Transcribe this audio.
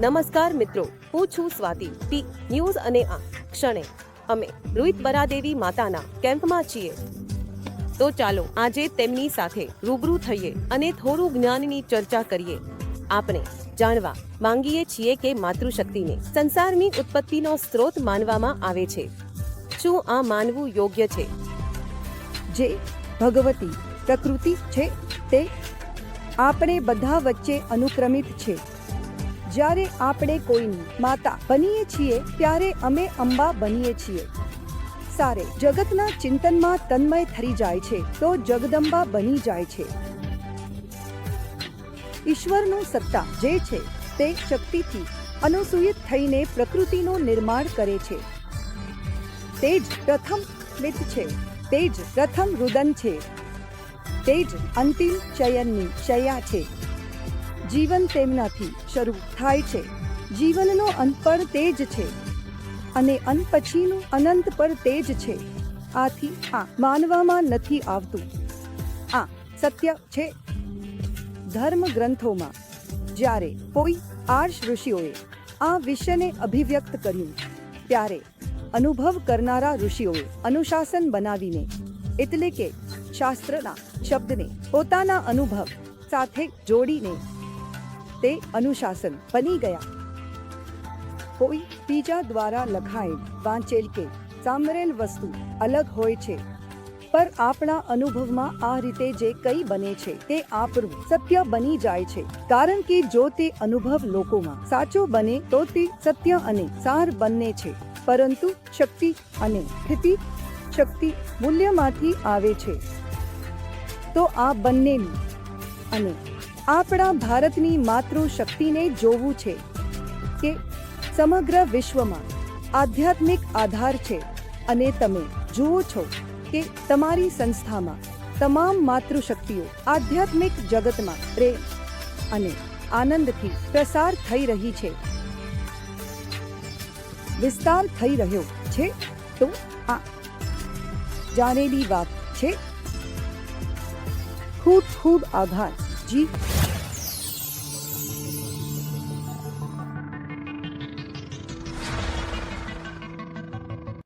નમસ્કાર મિત્રો, હું છું સ્વાતિ, પી ન્યૂઝ અને આ ક્ષણે અમે રોહિત બરાદેવી માતાના કેમ્પમાં છીએ. તો ચાલો આજે તેમની સાથે રૂબરૂ થઈએ અને થોડું જ્ઞાનની ચર્ચા કરીએ. આપણે જાણવા માંગીએ છીએ કે માતૃશક્તિને સંસારની ઉત્પત્તિનો સ્ત્રોત માનવામાં આવે છે. શું આ માનવું યોગ્ય છે? જે ભગવતી પ્રકૃતિ છે તે આપણે બધા વચ્ચે અનુક્રમિત છે. જ્યારે આપણે કોઈની માતા બનીએ છીએ, ત્યારે અમે અંબા બનીએ છીએ. સારે, જગતના ચિંતનમાં તન્મય થઈ જાય છે, તો જગદંબા બની જાય છે. ઈશ્વરનું સત્તા જે છે, તે શક્તિથી અનુસૂયિત થઈને પ્રકૃતિનું નિર્માણ કરે છે. તે જ પ્રથમ સ્મિત છે, તે જ પ્રથમ રુદન છે. તે જ અંતિમ ચયનની શયા છે. જીવન તેમનાથી શરૂ થાય છે. જીવનનો અંત પણ તે જ છે અને અંત પછીનું અનંત પણ તે જ છે. આથી આ માનવામાં નથી આવતું. આ સત્ય છે. ધર્મ ગ્રંથોમાં જ્યારે કોઈ આર્ષ ઋષિઓએ આ વિષયને અભિવ્યક્ત કર્યું, ત્યારે અનુભવ કરનારા ઋષિઓએ અનુશાસન બનાવીને, એટલે કે શાસ્ત્રના શબ્દને પોતાના અનુભવ સાથે જોડીને તે અનુશાસન બની ગયા. કોઈ બીજા દ્વારા લખાયેલ વાંચેલ કે સાંભળેલ વસ્તુ અલગ હોય છે, પર આપણા અનુભવમાં આ રીતે જે કંઈ બને છે તે આપણું સત્ય બની જાય છે. કારણ કે જો તે અનુભવ લોકોમાં સાચો બને તો તે સત્ય અને સાર બંને છે. પરંતુ શક્તિ અને સ્થિતિ શક્તિ મૂલ્યમાંથી આવે છે. તો આ બંને અને આપણા ભારતની માતૃશક્તિને જોવું છે કે સમગ્ર વિશ્વમાં આધ્યાત્મિક આધાર છે અને તમે જુઓ છો કે તમારી સંસ્થામાં તમામ માતૃશક્તિઓ આધ્યાત્મિક જગતમાં પ્રેમ અને આનંદથી પ્રસાર થઈ રહી છે. વિસ્તાર થઈ રહ્યો છે તો આ જાણેલી વાત છે. ખૂબ ખૂબ આભાર જી.